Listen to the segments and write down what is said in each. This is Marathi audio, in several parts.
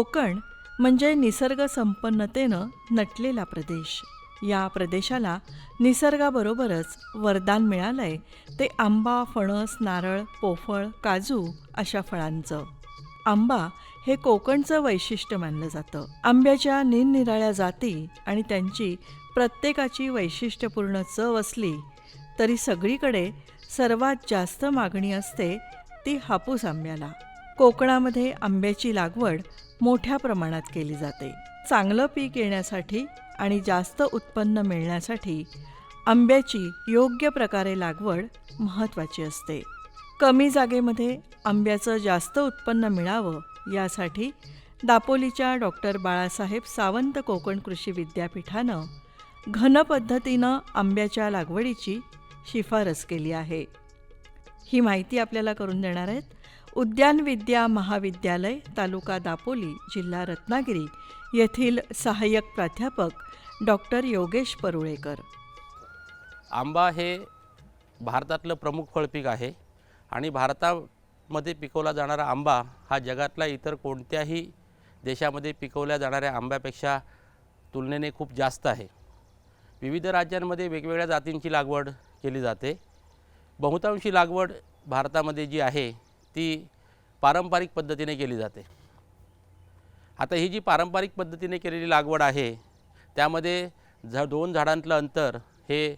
कोकण म्हणजे निसर्ग संपन्नतेनं नटलेला प्रदेश. या प्रदेशाला निसर्गाबरोबरच वरदान मिळालंय ते आंबा फणस नारळ पोफळ काजू अशा फळांचं. आंबा हे कोकणचं वैशिष्ट्य मानलं जातं. आंब्याच्या निरनिराळ्या जाती आणि त्यांची प्रत्येकाची वैशिष्ट्यपूर्ण चव असली तरी सगळीकडे सर्वात जास्त मागणी असते ती हापूस आंब्याला. कोकणामध्ये आंब्याची लागवड मोठ्या प्रमाणात केली जाते. चांगलं पीक येण्यासाठी आणि जास्त उत्पन्न मिळण्यासाठी आंब्याची योग्य प्रकारे लागवड महत्त्वाची असते. कमी जागेमध्ये आंब्याचं जास्त उत्पन्न मिळावं यासाठी दापोलीच्या डॉक्टर बाळासाहेब सावंत कोकण कृषी विद्यापीठानं घन पद्धतीनं आंब्याच्या लागवडीची शिफारस केली आहे. ही माहिती आपल्याला करून देणार आहेत उद्यान विद्या महाविद्यालय तालुका दापोली जिल्हा रत्नागिरी येथील सहाय्यक प्राध्यापक डॉक्टर योगेश परुळेकर. आंबा हे भारतातलं प्रमुख फळपीक आहे आणि भारतामध्ये पिकवला जाणारा आंबा हा जगातला इतर कोणत्याही देशामध्ये पिकवल्या जाणाऱ्या आंब्यापेक्षा तुलनेने खूप जास्त आहे. विविध राज्यांमध्ये वेगवेगळ्या जातींची लागवड केली जाते. बहुतांशी लागवड भारतामध्ये जी आहे ती पारंपरिक पद्धतीने केली जाते. आता ही जी पारंपरिक पद्धतीने केलेली लागवड आहे त्यामध्ये झ दोन झाडांतलं अंतर हे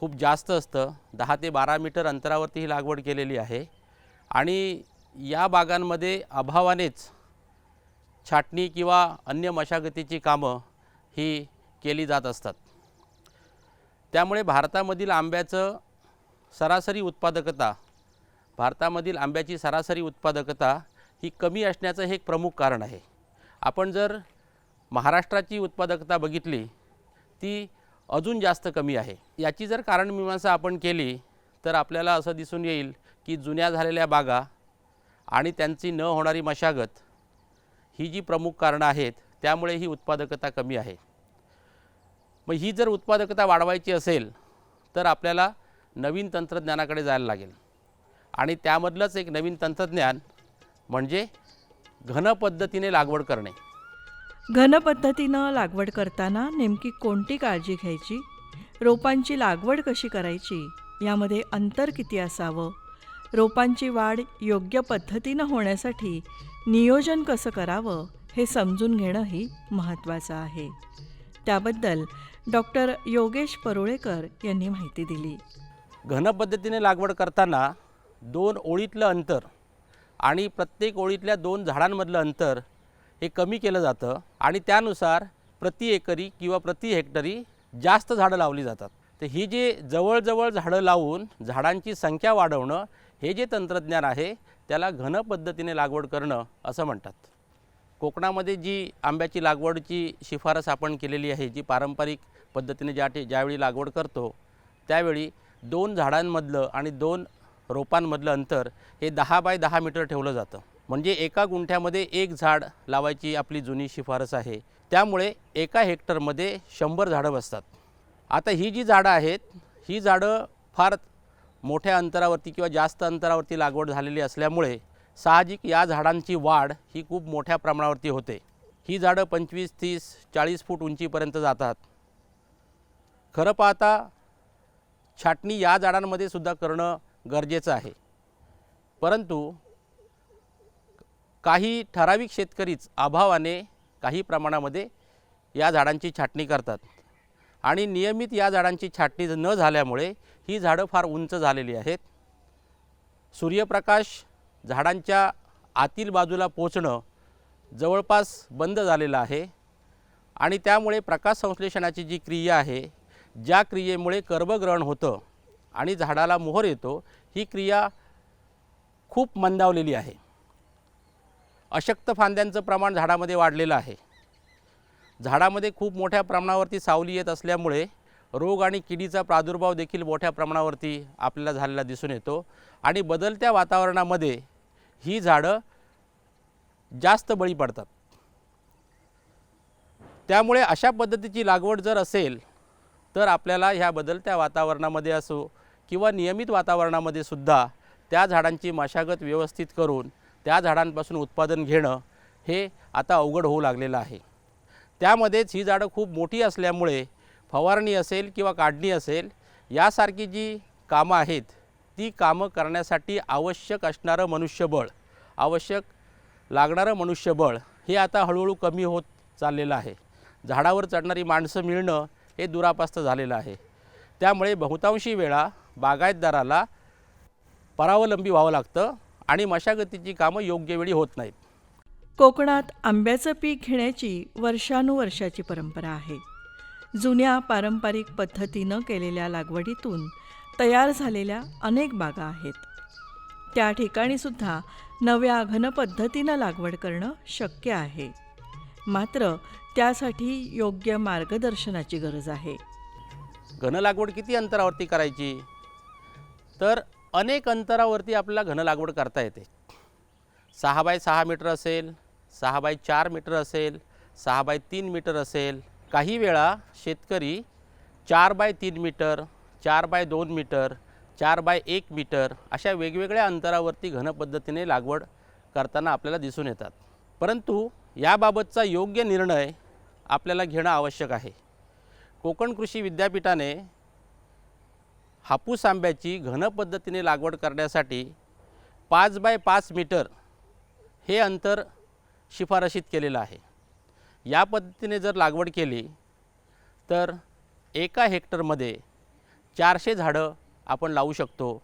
खूप जास्त असतं. दहा ते बारा मीटर अंतरावरती ही लागवड केलेली आहे. आणि या बागांमध्ये अभावानेच छाटणी किंवा अन्य मशागतीची कामं ही केली जात असतात. त्यामुळे भारतामधील आंब्याचं सरासरी उत्पादकता भारतामधील आंब्याची सरासरी उत्पादकता ही कमी असण्याचं हे एक प्रमुख कारण आहे. आपण जर महाराष्ट्राची उत्पादकता बघितली ती अजून जास्त कमी आहे. याची जर कारणमीमांसा आपण केली तर आपल्याला असं दिसून येईल की जुन्या झालेल्या बागा आणि त्यांची न होणारी मशागत ही जी प्रमुख कारणं आहेत त्यामुळे ही उत्पादकता कमी आहे. मग ही जर उत्पादकता वाढवायची असेल तर आपल्याला नवीन तंत्रज्ञानाकडे जायला लागेल. आणि त्यामधलंच एक नवीन तंत्रज्ञान म्हणजे घन पद्धतीने लागवड करणे. घन पद्धतीनं लागवड करताना नेमकी कोणती काळजी घ्यायची? रोपांची लागवड कशी करायची? यामध्ये अंतर किती असावं? रोपांची वाढ योग्य पद्धतीनं होण्यासाठी नियोजन कसं करावं? हे समजून घेणंही महत्त्वाचं आहे. त्याबद्दल डॉक्टर योगेश परुळेकर यांनी माहिती दिली. घन पद्धतीने लागवड करताना दोन ओळीतलं अंतर आणि प्रत्येक ओळीतल्या दोन झाडांमधलं अंतर हे कमी केलं जातं आणि त्यानुसार प्रति एकरी किंवा प्रति हेक्टरी जास्त झाडं लावली जातात. तर ही जे जवळजवळ झाडं लावून झाडांची संख्या वाढवणं हे जे तंत्रज्ञान आहे त्याला घन पद्धतीने लागवड करणं असं म्हणतात. कोकणामध्ये जी आंब्याची लागवडची शिफारस आपण केलेली आहे जी पारंपरिक पद्धतीने ज्या ज्यावेळी लागवड करतो त्यावेळी दोन झाडांमधलं आणि दोन रोपांमधलं अंतर हे दहा बाय दहा मीटर ठेवलं जातं. म्हणजे एका गुंठ्यामध्ये एक झाड लावायची आपली जुनी शिफारस आहे. त्यामुळे एका हेक्टरमध्ये शंभर झाडं बसतात. आता ही जी झाडं आहेत ही झाडं फार मोठ्या अंतरावरती किंवा जास्त अंतरावरती लागवड झालेली असल्यामुळे साहजिक या झाडांची वाढ ही खूप मोठ्या प्रमाणावरती होते. ही झाडं पंचवीस तीस चाळीस फूट उंचीपर्यंत जातात. खरं पाहता छाटणी या झाडांमध्ये सुद्धा करणं गरजेचं आहे. परंतु काही ठराविक शेतकरीच अभावाने काही प्रमाणामध्ये या झाडांची छाटणी करतात. आणि नियमित या झाडांची छाटणी न झाल्यामुळे ही झाडं फार उंच झालेली आहेत. सूर्यप्रकाश झाडांच्या आतील बाजूला पोचणं जवळपास बंद झालेलं आहे. आणि त्यामुळे प्रकाश संश्लेषणाची जी क्रिया आहे ज्या क्रियेमुळे कर्बग्रहण होतं आणि झाडाला मोहर येतो ही क्रिया खूप मंदावलेली आहे. अशक्त फांद्यांचं प्रमाण झाडामध्ये वाढलेलं आहे. झाडामध्ये खूप मोठ्या प्रमाणावरती सावली येत असल्यामुळे रोग आणि किडीचा प्रादुर्भाव देखील मोठ्या प्रमाणावरती आपल्याला झालेला दिसून येतो आणि बदलत्या वातावरणामध्ये ही झाडं जास्त बळी पडतात. त्यामुळे अशा पद्धतीची लागवड जर असेल तर आपल्याला ह्या बदलत्या वातावरणामध्ये असो किंवा नियमित वातावरणामध्ये सुद्धा त्या झाडांची मशागत व्यवस्थित करून त्या झाडांपासून उत्पादन घेणं हे आता अवघड होऊ लागलेलं आहे. त्यामध्येच ही झाडं खूप मोठी असल्यामुळे फवारणी असेल किंवा काढणी असेल यासारखी जी कामं आहेत ती कामं करण्यासाठी आवश्यक असणारं मनुष्यबळ आवश्यक लागणारं मनुष्यबळ हे आता हळूहळू कमी होत चाललेलं आहे. झाडावर चढणारी माणसं मिळणं हे दुरापास्त झालेलं आहे. त्यामुळे बहुतांशी वेळा बागायतदाराला परावलंबी व्हावं लागतं आणि मशागतीची कामं योग्य वेळी होत नाहीत. कोकणात आंब्याचं पीक घेण्याची वर्षानुवर्षाची परंपरा आहे. जुन्या पारंपरिक पद्धतीनं केलेल्या लागवडीतून तयार झालेल्या अनेक बागा आहेत. त्या ठिकाणी सुद्धा नव्या घन पद्धतीनं लागवड करणं शक्य आहे. मात्र त्यासाठी योग्य मार्गदर्शनाची गरज आहे. घन लागवड किती अंतरावरती करायची? तर अनेक अंतरावरती आपल्याला घन लागवड करता येते. सहा बाय सहा मीटर असेल सहा बाय चार मीटर असेल सहा बाय तीन मीटर असेल काही वेळा शेतकरी चार बाय तीन मीटर चार बाय दोन मीटर चार बाय एक मीटर अशा वेगवेगळ्या अंतरावरती घन पद्धतीने लागवड करताना आपल्याला दिसून येतात. परंतु याबाबतचा योग्य निर्णय आपल्याला घेणं आवश्यक आहे. कोकण कृषी विद्यापीठाने हापूस आंब्याची घन पद्धतीने लागवड करण्यासाठी पाच बाय पाच मीटर हे अंतर शिफारशीत केलेलं आहे. या पद्धतीने जर लागवड केली तर एका हेक्टरमध्ये चारशे झाडं आपण लावू शकतो.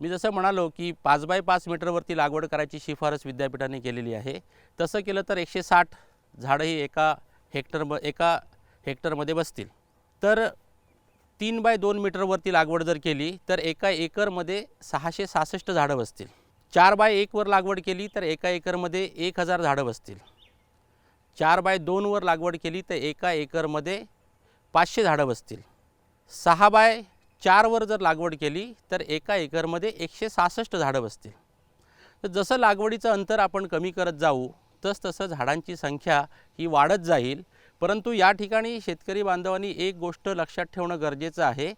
मी जसं म्हणालो की पाच बाय पाच मीटरवरती लागवड करायची शिफारस विद्यापीठाने केलेली आहे तसं केलं तर एकशे साठ झाडंही एका हेक्टर एका हेक्टरमध्ये बसतील. तर तीन बाय दोन मीटरवरती लागवड जर केली तर एका एकरमध्ये सहाशे सहासष्ट झाडं बसतील. चार बाय एकवर लागवड केली तर एका एकरमध्ये एक हजार झाडं बसतील. चार बाय दोनवर लागवड केली तर एका एकरमध्ये पाचशे झाडं बसतील. सहा बाय चारवर जर लागवड केली तर एका एकरमध्ये एकशे सहासष्ट झाडं बसतील. तर जसं लागवडीचं अंतर आपण कमी करत जाऊ तस तसं झाडांची संख्या ही वाढत जाईल. परंतु या ठिकाणी शेतकरी बांधवांनी एक गोष्ट लक्षात ठेवणं गरजेचं आहे.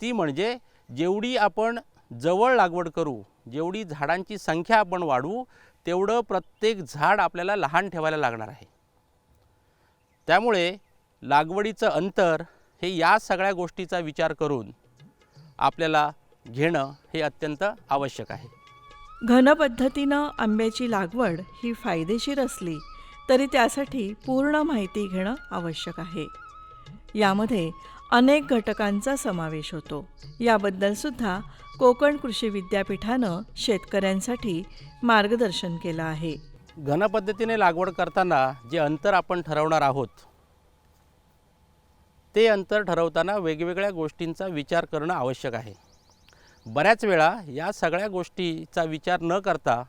ती म्हणजे जेवढी आपण जवळ लागवड करू जेवढी झाडांची संख्या आपण वाढवू तेवढं प्रत्येक झाड आपल्याला लहान ठेवायला लागणार आहे. त्यामुळे लागवडीचं अंतर हे या सगळ्या गोष्टीचा विचार करून आपल्याला घेणं हे अत्यंत आवश्यक आहे. घन पद्धतीनं आंब्याची लागवड ही फायदेशीर असली तरी त्यासाठी पूर्ण माहिती घेणं आवश्यक आहे. यामध्ये अनेक घटकांचा समावेश होतो. याबद्दलसुद्धा कोकण कृषी विद्यापीठानं शेतकऱ्यांसाठी मार्गदर्शन केलं आहे. घन पद्धतीने लागवड करताना जे अंतर आपण ठरवणार आहोत ते अंतर ठरवताना वेगवेगळ्या गोष्टींचा विचार करणं आवश्यक आहे. बऱ्याच वेळा या सगळ्या गोष्टीचा विचार न करता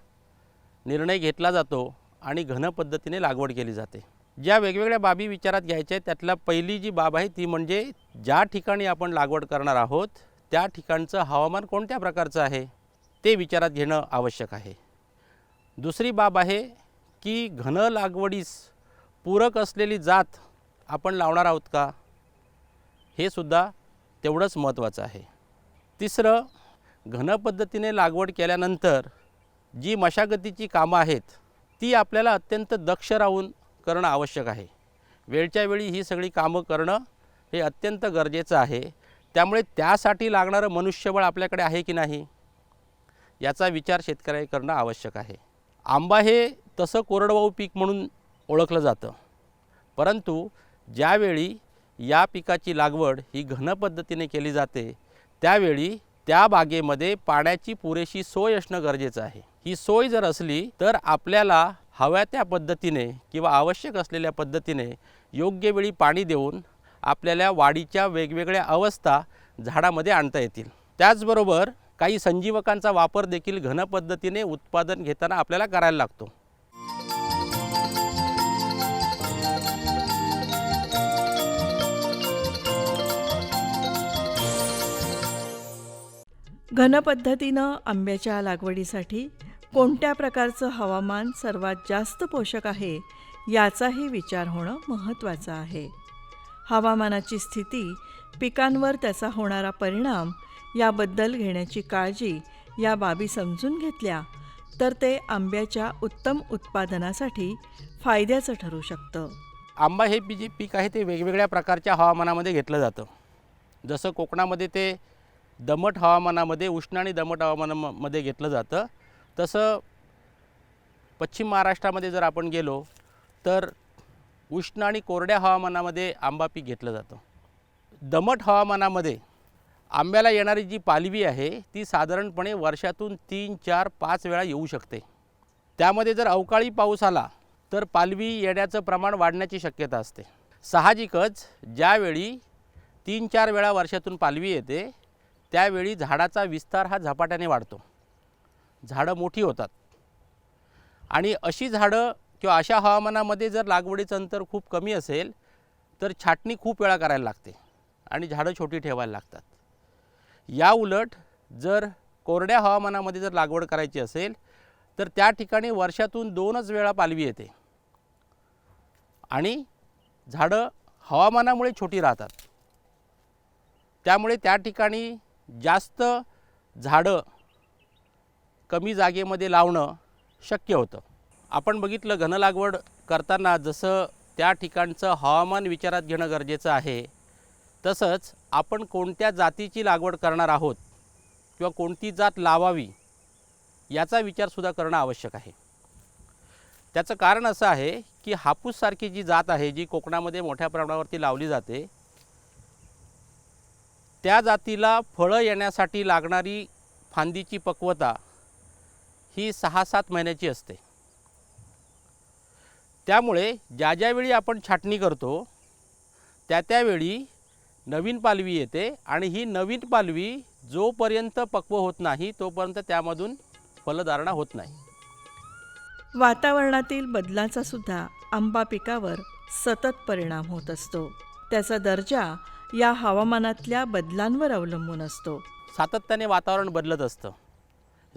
निर्णय घेतला जातो आणि घन पद्धतीने लागवड केली जाते. ज्या वेगवेगळ्या बाबी विचारात घ्यायच्या आहेत त्यातल्या पहिली जी बाब आहे ती म्हणजे ज्या ठिकाणी आपण लागवड करणार आहोत त्या ठिकाणचं हवामान कोणत्या प्रकारचं आहे ते विचारात घेणं आवश्यक आहे. दुसरी बाब आहे की घन लागवडीस पूरक असलेली जात आपण लावणार आहोत का? हे सुद्धा तेवढंच महत्त्वाचं आहे. तिसरं घन पद्धतीने लागवड केल्यानंतर जी मशागतीची कामं आहेत ती आपल्याला अत्यंत दक्ष राहून करणं आवश्यक आहे. वेळच्या वेळी ही सगळी कामं करणं हे अत्यंत गरजेचं आहे. त्यामुळे त्यासाठी लागणारं मनुष्यबळ आपल्याकडे आहे की नाही याचा विचार शेतकऱ्याने करणं आवश्यक आहे. आंबा हे तसं कोरडवाहू पीक म्हणून ओळखलं जातं. परंतु ज्यावेळी या पिकाची लागवड ही घन पद्धतीने केली जाते त्यावेळी त्या बागेमध्ये पाण्याची पुरेशी सोय असणं गरजेचं आहे. ही सोय जर असली तर आपल्याला हव्या त्या पद्धतीने किंवा आवश्यक असलेल्या पद्धतीने योग्य वेळी पाणी देऊन आपल्याला वाढीच्या वेगवेगळ्या अवस्था झाडामध्ये आणता येतील. त्याचबरोबर काही संजीवकांचा वापर देखील घन पद्धतीने उत्पादन घेताना आपल्याला करायला लागतो. घन पद्धतीनं आंब्याच्या लागवडीसाठी कोणत्या प्रकारचं हवामान सर्वात जास्त पोषक आहे याचाही विचार होणं महत्त्वाचं आहे. हवामानाची स्थिती पिकांवर त्याचा होणारा परिणाम याबद्दल घेण्याची काळजी या बाबी समजून घेतल्या तर ते आंब्याच्या उत्तम उत्पादनासाठी फायद्याचं ठरू शकतं. आंबा हे जे पीक आहे ते वेगवेगळ्या प्रकारच्या हवामानामध्ये घेतलं जातं. जसं कोकणामध्ये ते दमट हवामानामध्ये उष्ण आणि दमट हवामानामध्ये घेतलं जातं. तसं पश्चिम महाराष्ट्रामध्ये जर आपण गेलो तर उष्ण आणि कोरड्या हवामानामध्ये आंबा पीक घेतलं जातं. दमट हवामानामध्ये आंब्याला येणारी जी पालवी आहे ती साधारणपणे वर्षातून तीन चार पाच वेळा येऊ शकते. त्यामध्ये जर अवकाळी पाऊस आला तर पालवी येण्याचं प्रमाण वाढण्याची शक्यता असते. साहजिकच ज्यावेळी तीन चार वेळा वर्षातून पालवी येते त्यावेळी झाडाचा विस्तार हा झपाट्याने वाढतो. झाडं मोठी होतात. आणि अशी झाडं किंवा अशा हवामानामध्ये जर लागवडीचं अंतर खूप कमी असेल तर छाटणी खूप वेळा करायला लागते आणि झाडं छोटी ठेवायला लागतात. या उलट जर कोरड्या हवामानामध्ये जर लागवड करायची असेल तर त्या ठिकाणी वर्षातून दोनच वेळा पालवी येते. आणि झाडं हवामानामुळे छोटी राहतात. त्यामुळे त्या ठिकाणी जास्त झाडं कमी जागेमध्ये लावणं शक्य होतं. आपण बघितलं घन लागवड करताना जसं त्या ठिकाणचं हवामान विचारात घेणं गरजेचं आहे तसंच आपण कोणत्या जातीची लागवड करणार आहोत किंवा कोणती जात लावावी याचा विचारसुद्धा करणं आवश्यक आहे. त्याचं कारण असं आहे की हापूससारखी जी जात आहे जी कोकणामध्ये मोठ्या प्रमाणावरती लावली जाते त्या जातीला फळं येण्यासाठी लागणारी फांदीची पक्वता ही सहा सात महिन्याची असते. त्यामुळे ज्या ज्यावेळी आपण छाटणी करतो त्या त्यावेळी नवीन पालवी येते आणि ही नवीन पालवी जोपर्यंत पक्व होत नाही तोपर्यंत त्यामधून फलधारणा होत नाही. वातावरणातील बदलाचा सुद्धा आंबा पिकावर सतत परिणाम होत असतो. त्याचा दर्जा या हवामानातल्या बदलांवर अवलंबून असतो. सातत्याने वातावरण बदलत असतं.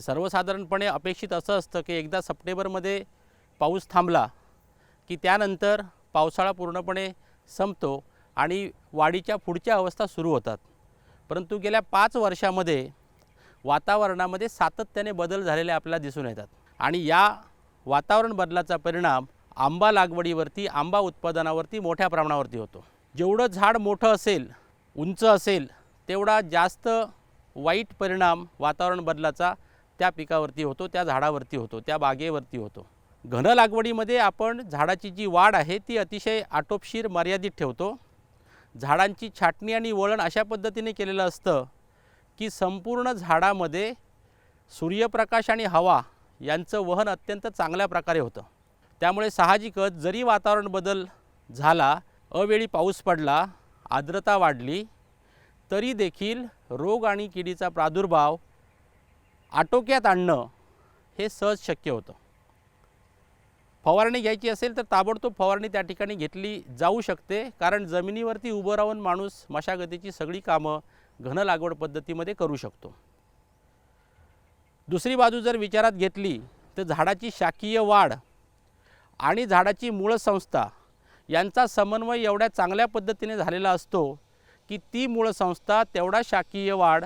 सर्वसाधारणपणे अपेक्षित असं असतं की एकदा सप्टेंबरमध्ये पाऊस थांबला की त्यानंतर पावसाळा पूर्णपणे संपतो आणि वाढीच्या पुढच्या अवस्था सुरू होतात. परंतु गेल्या पाच वर्षामध्ये वातावरणामध्ये सातत्याने बदल झालेले आपल्याला दिसून येतात. आणि या वातावरण बदलाचा परिणाम आंबा लागवडीवरती आंबा उत्पादनावरती मोठ्या प्रमाणावरती होतो. जेवढं झाड मोठं असेल उंच असेल तेवढा जास्त वाईट परिणाम वातावरण बदलाचा त्या पिकावरती होतो त्या झाडावरती होतो त्या बागेवरती होतो. घन लागवडीमध्ये आपण झाडाची जी वाढ आहे ती अतिशय आटोपशीर मर्यादित ठेवतो. झाडांची छाटणी आणि वळण अशा पद्धतीने केलेलं असतं की संपूर्ण झाडामध्ये सूर्यप्रकाश आणि हवा यांचं वहन अत्यंत चांगल्या प्रकारे होतं. त्यामुळे साहजिकच जरी वातावरण बदल झाला अवेळी पाऊस पडला आर्द्रता वाढली तरी देखील रोग आणि किडीचा प्रादुर्भाव आटोक्यात आणणं हे सहज शक्य होतं. फवारणी घ्यायची असेल तर ताबडतोब फवारणी त्या ठिकाणी घेतली जाऊ शकते कारण जमिनीवरती उभं राहून माणूस मशागतीची सगळी कामं घन लागवड पद्धतीमध्ये करू शकतो. दुसरी बाजू जर विचारात घेतली तर झाडाची शाकीय वाढ आणि झाडाची मूळ संस्था यांचा समन्वय एवढ्या चांगल्या पद्धतीने झालेला असतो की ती मूळ संस्था तेवढा शाकीय वाढ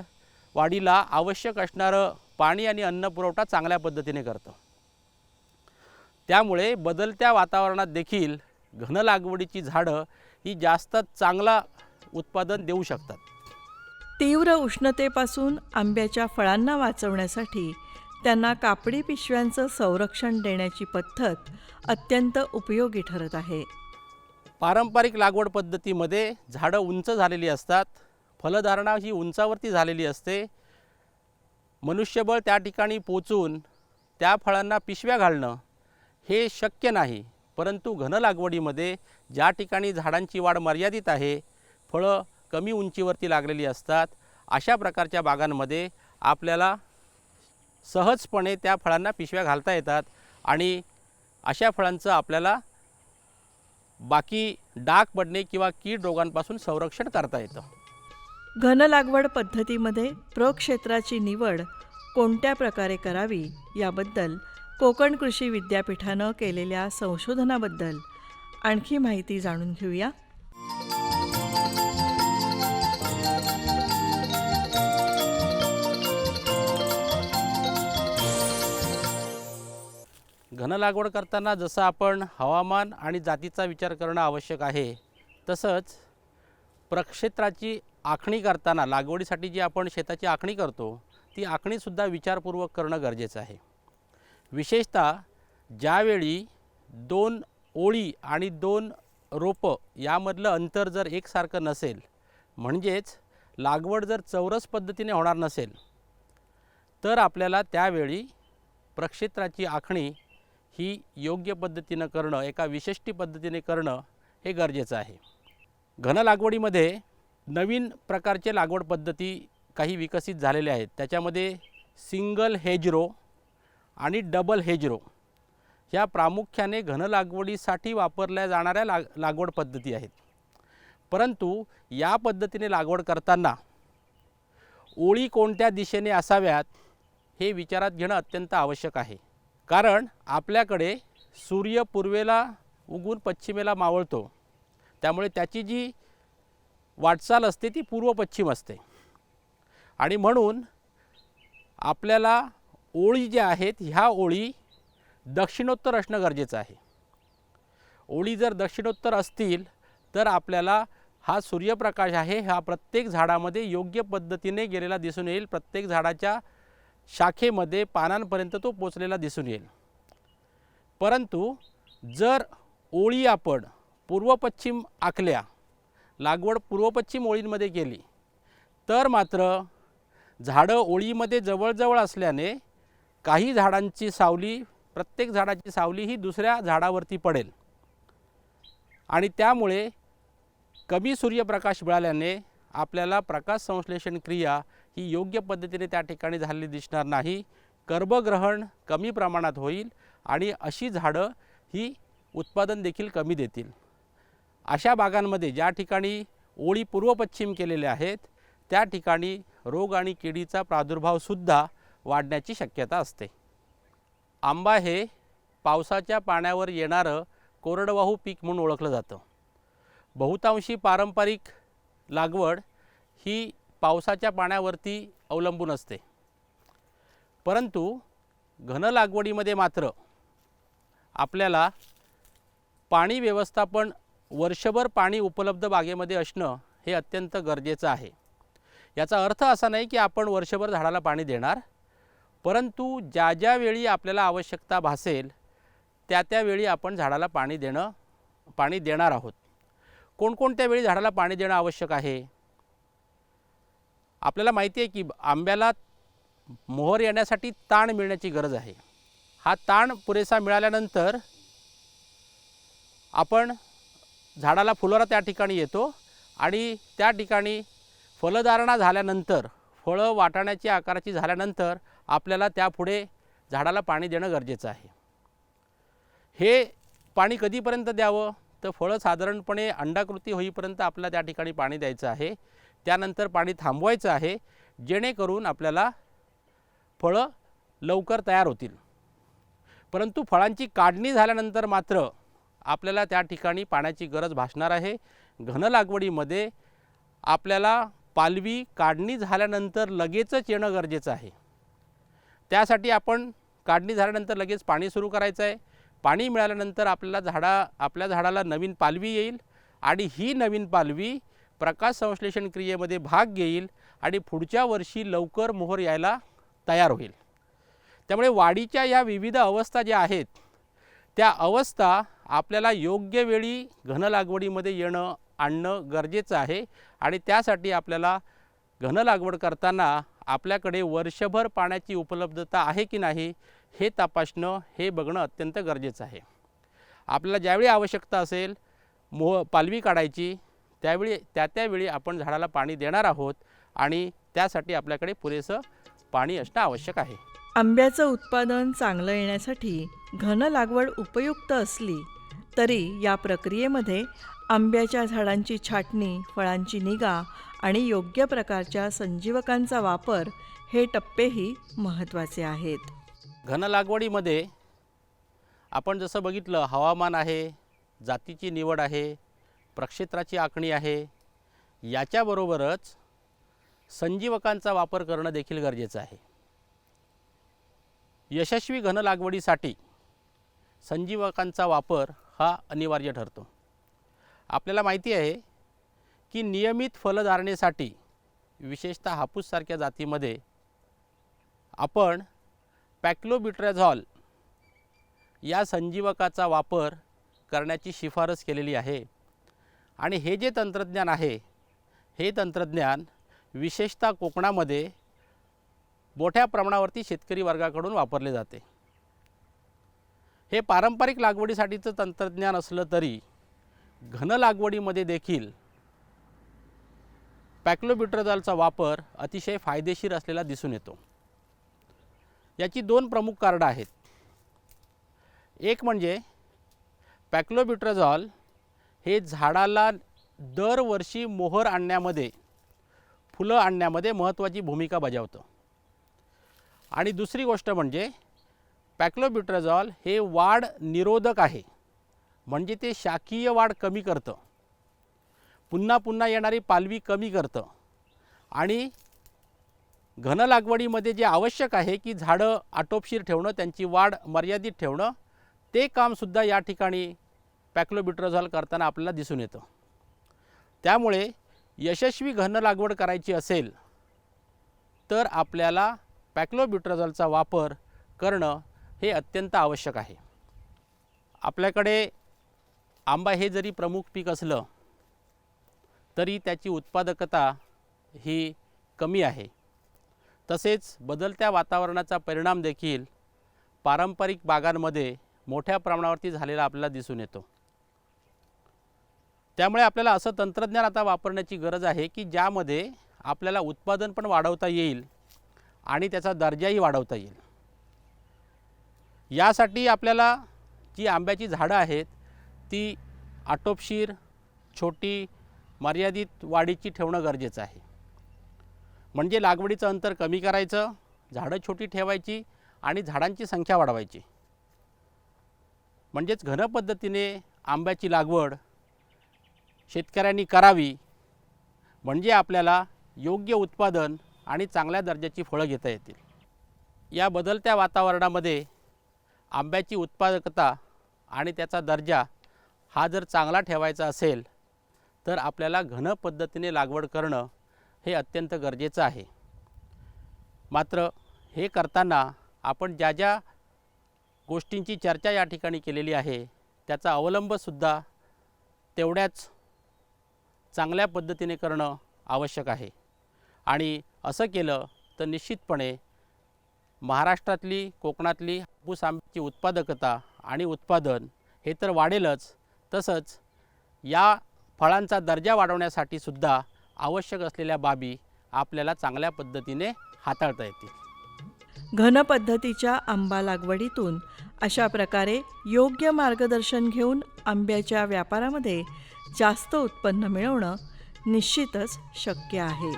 वाढीला आवश्यक असणारं पाणी आणि अन्न पुरवठा चांगल्या पद्धतीने करतं. त्यामुळे बदलत्या वातावरणात देखील घन लागवडीची झाडं ही जास्त चांगला उत्पादन देऊ शकतात. तीव्र उष्णतेपासून आंब्याच्या फळांना वाचवण्यासाठी त्यांना कापडी पिशव्यांचं संरक्षण देण्याची पद्धत अत्यंत उपयोगी ठरत आहे. पारंपरिक लागवड पद्धतीमध्ये झाडं उंच झालेली असतात. फलधारणा ही उंचावरती झालेली असते. मनुष्यबळ त्या ठिकाणी पोचून त्या फळांना पिशव्या घालणं हे शक्य नाही. परंतु घन लागवडीमध्ये ज्या ठिकाणी झाडांची वाढ मर्यादित आहे फळं कमी उंचीवरती लागलेली असतात अशा प्रकारच्या बागांमध्ये आपल्याला सहजपणे त्या फळांना पिशव्या घालता येतात आणि अशा फळांचं आपल्याला बाकी डाग पडणे किंवा कीड रोगांपासून संरक्षण करता येतं. घन लागवड पद्धतीमध्ये प्रक्षेत्राची निवड कोणत्या प्रकारे करावी याबद्दल कोकण कृषी विद्यापीठानं केलेल्या संशोधनाबद्दल आणखी माहिती जाणून घेऊया. घन लागवड करताना जसं आपण हवामान आणि जातीचा विचार करणं आवश्यक आहे तसंच प्रक्षेत्राची आखणी करताना लागवडीसाठी जी आपण शेताची आखणी करतो ती आखणीसुद्धा विचारपूर्वक करणं गरजेचं आहे. विशेषतः ज्यावेळी दोन ओळी आणि दोन रोपं यामधलं अंतर जर एकसारखं नसेल म्हणजेच लागवड जर चौरस पद्धतीने होणार नसेल तर आपल्याला त्यावेळी प्रक्षेत्राची आखणी ही योग्य पद्धतीनं करणं एका विशिष्ट पद्धतीने करणं हे गरजेचं आहे. घन लागवडीमध्ये नवीन प्रकारचे लागवड पद्धती काही विकसित झालेल्या आहेत. त्याच्यामध्ये सिंगल हेजरो आणि डबल हेजरो ह्या प्रामुख्याने घन लागवडीसाठी वापरल्या जाणाऱ्या लाग लागवड पद्धती आहेत. परंतु या पद्धतीने लागवड करताना ओळी कोणत्या दिशेने असाव्यात हे विचारात घेणं अत्यंत आवश्यक आहे. कारण आपल्याकडे सूर्य पूर्वेला उगून पश्चिमेला मावळतो. त्यामुळे त्याची जी वाटचाल असते ती पूर्व पश्चिम असते. आणि म्हणून आपल्याला ओळी ज्या आहेत ह्या ओळी दक्षिणोत्तर असणं गरजेचं आहे. ओळी जर दक्षिणोत्तर असतील तर आपल्याला हा सूर्यप्रकाश आहे हा प्रत्येक झाडामध्ये योग्य पद्धतीने गेलेला दिसून येईल. प्रत्येक झाडाच्या शाखेमध्ये पानांपर्यंत तो पोचलेला दिसून येईल. परंतु जर ओळी आपण पूर्व पश्चिम आखल्या लागवड पूर्वपश्चिम ओळींमध्ये केली तर मात्र झाडं ओळीमध्ये जवळजवळ असल्याने काही झाडांची सावली प्रत्येक झाडाची सावली ही दुसऱ्या झाडावरती पडेल. आणि त्यामुळे कमी सूर्यप्रकाश मिळाल्याने आपल्याला प्रकाश संश्लेषण क्रिया ही योग्य पद्धतीने त्या ठिकाणी झालेली दिसणार नाही. कर्बग्रहण कमी प्रमाणात होईल आणि अशी झाडं ही उत्पादन देखील कमी देतील. अशा बागांमध्ये ज्या ठिकाणी ओळी पूर्व पश्चिम केलेल्या आहेत त्या ठिकाणी रोग आणि किडीचा प्रादुर्भावसुद्धा वाढण्याची शक्यता असते. आंबा हे पावसाच्या पाण्यावर येणारं कोरडवाहू पीक म्हणून ओळखलं जातं. बहुतांशी पारंपरिक लागवड ही पावसाच्या पाण्यावरती अवलंबून असते. परंतु घन लागवडीमध्ये मात्र आपल्याला पाणी व्यवस्थापन वर्षभर पाणी उपलब्ध बागेमध्ये असणं हे अत्यंत गरजेचं आहे. याचा अर्थ असा नाही की आपण वर्षभर झाडाला पाणी देणार परंतु ज्या ज्यावेळी आपल्याला आवश्यकता भासेल त्या त्यावेळी आपण झाडाला पाणी देणं पाणी देणार आहोत. कोणकोणत्या वेळी झाडाला पाणी देणं आवश्यक आहे? आपल्याला माहिती आहे की आंब्याला मोहर येण्यासाठी ताण मिळण्याची गरज आहे. हा ताण पुरेसा मिळाल्यानंतर आपण झाडाला फुलोरा त्या ठिकाणी येतो आणि त्या ठिकाणी फलधारणा झाल्यानंतर फळं वाटाण्याची आकाराची झाल्यानंतर आपल्याला त्यापुढे झाडाला पाणी देणं गरजेचं आहे. हे पाणी कधीपर्यंत द्यावं? तर फळं साधारणपणे अंडाकृती होईपर्यंत आपल्याला त्या ठिकाणी पाणी द्यायचं आहे. त्यानंतर पाणी थांबवायचं आहे जेणेकरून आपल्याला फळं लवकर तयार होतील. परंतु फळांची काढणी झाल्यानंतर मात्र आपल्याला त्या ठिकाणी पाण्याची गरज भासणार आहे. घन लागवडीमध्ये आपल्याला पालवी काढणी झाल्यानंतर लगेचच येणं गरजेचं आहे. त्यासाठी आपण काढणी झाल्यानंतर लगेच पाणी सुरू करायचं आहे. पाणी मिळाल्यानंतर आपल्याला झाडा आपल्या झाडाला नवीन पालवी येईल आणि ही नवीन पालवी प्रकाश संश्लेषण क्रियेमध्ये भाग घेईल आणि पुढच्या वर्षी लवकर मोहर यायला तयार होईल. त्यामुळे वाढीच्या या विविध अवस्था ज्या आहेत त्या अवस्था आपल्याला योग्य वेळी घन लागवडीमध्ये येणं आणणं गरजेचं आहे आणि त्यासाठी आपल्याला घन लागवड करताना आपल्याकडे वर्षभर पाण्याची उपलब्धता आहे की नाही हे तपासणं हे बघणं अत्यंत गरजेचं आहे. आपल्याला ज्यावेळी आवश्यकता असेल मोह पालवी काढायची त्यावेळी त्या त्यावेळी आपण झाडाला पाणी देणार आहोत आणि त्यासाठी आपल्याकडे पुरेसं पाणी असणं आवश्यक आहे. आंब्याचं उत्पादन चांगलं येण्यासाठी घन लागवड उपयुक्त असली तरी या प्रक्रियेमध्ये आंब्याच्या झाडांची छाटणी फळांची निगा आणि योग्य प्रकारच्या संजीवकांचा वापर हे टप्पेही महत्त्वाचे आहेत. घन लागवडीमध्ये आपण जसं बघितलं हवामान आहे जातीची निवड आहे प्रक्षेत्राची आखणी आहे याच्याबरोबरच संजीवकांचा वापर करणं देखील गरजेचं आहे. यशस्वी घन लागवडीसाठी संजीवकांचा वापर हा अनिवार्य ठरतो. आपल्याला माहिती आहे की नियमित फलधारणेसाठी विशेषतः हापूससारख्या जातीमध्ये आपण पॅक्लोबिट्रॅझॉल या संजीवकाचा वापर करण्याची शिफारस केलेली आहे. आणि हे जे तंत्रज्ञान आहे हे तंत्रज्ञान विशेषतः कोकणामध्ये मोठ्या प्रमाणावरती शेतकरी वर्गाकडून वापरले जाते. हे पारंपरिक लागवडीसाठीचं तंत्रज्ञान असलं तरी घन लागवडीमध्ये देखील पॅक्लोबिट्रेझॉलचा वापर अतिशय फायदेशीर असलेला दिसून येतो. याची दोन प्रमुख कारणं आहेत. एक म्हणजे पॅक्लोबिट्रेझॉल हे झाडाला दरवर्षी मोहर आणण्यामध्ये फुलं आणण्यामध्ये महत्त्वाची भूमिका बजावतं. आणि दुसरी गोष्ट म्हणजे पॅक्लोबिट्रेझॉल हे वाढ निरोधक आहे म्हणजे ते शाकीय वाढ कमी करतं. पुन्हा पुन्हा येणारी पालवी कमी करतं. आणि घन लागवडीमध्ये जे आवश्यक आहे की झाडं आटोपशीर ठेवणं त्यांची वाढ मर्यादित ठेवणं ते कामसुद्धा या ठिकाणी पॅक्लोबिट्रोझॉल करताना आपल्याला दिसून येतं. त्यामुळे यशस्वी घन लागवड करायची असेल तर आपल्याला पॅक्लोबिट्रोझॉलचा वापर करणं हे अत्यंत आवश्यक आहे. आपल्याकडे आंबा हे जरी प्रमुख पीक असलं तरी त्याची उत्पादकता ही कमी आहे. तसेच बदलत्या वातावरणाचा परिणाम देखील पारंपरिक बागांमध्ये मोठ्या प्रमाणावरती झालेला आपल्याला दिसून येतो. त्यामुळे आपल्याला असं तंत्रज्ञान आता वापरण्याची गरज आहे की ज्यामध्ये आपल्याला उत्पादन पण वाढवता येईल आणि त्याचा दर्जाही वाढवता येईल. यासाठी आपल्याला जी आंब्याची झाडं आहेत ती आटोपशीर छोटी मर्यादित वाढीची ठेवणं गरजेचं आहे. म्हणजे लागवडीचं अंतर कमी करायचं झाडं छोटी ठेवायची आणि झाडांची संख्या वाढवायची. म्हणजेच घन पद्धतीने आंब्याची लागवड शेतकऱ्यांनी करावी म्हणजे आपल्याला योग्य उत्पादन आणि चांगल्या दर्जाची फळं घेता येतील. या बदलत्या वातावरणामध्ये आंब्याची उत्पादकता आणि त्याचा दर्जा हा जर चांगला ठेवायचा असेल तर आपल्याला घन पद्धतीने लागवड करणं हे अत्यंत गरजेचं आहे. मात्र हे करताना आपण ज्या ज्या गोष्टींची चर्चा या ठिकाणी केलेली आहे त्याचा अवलंबसुद्धा तेवढ्याच चांगल्या पद्धतीने करणं आवश्यक आहे. आणि असं केलं तर निश्चितपणे महाराष्ट्रातली कोकणातली हापूस आंब्याची उत्पादकता आणि उत्पादन हे तर वाढेलच. तसंच या फळांचा दर्जा वाढवण्यासाठी सुद्धा आवश्यक असलेल्या बाबी आपल्याला चांगल्या पद्धतीने हाताळता येतील. घन पद्धतीच्या आंबा लागवडीतून अशा प्रकारे योग्य मार्गदर्शन घेऊन आंब्याच्या व्यापारामध्ये जास्त उत्पन्न मिळवणं निश्चितच शक्य आहे.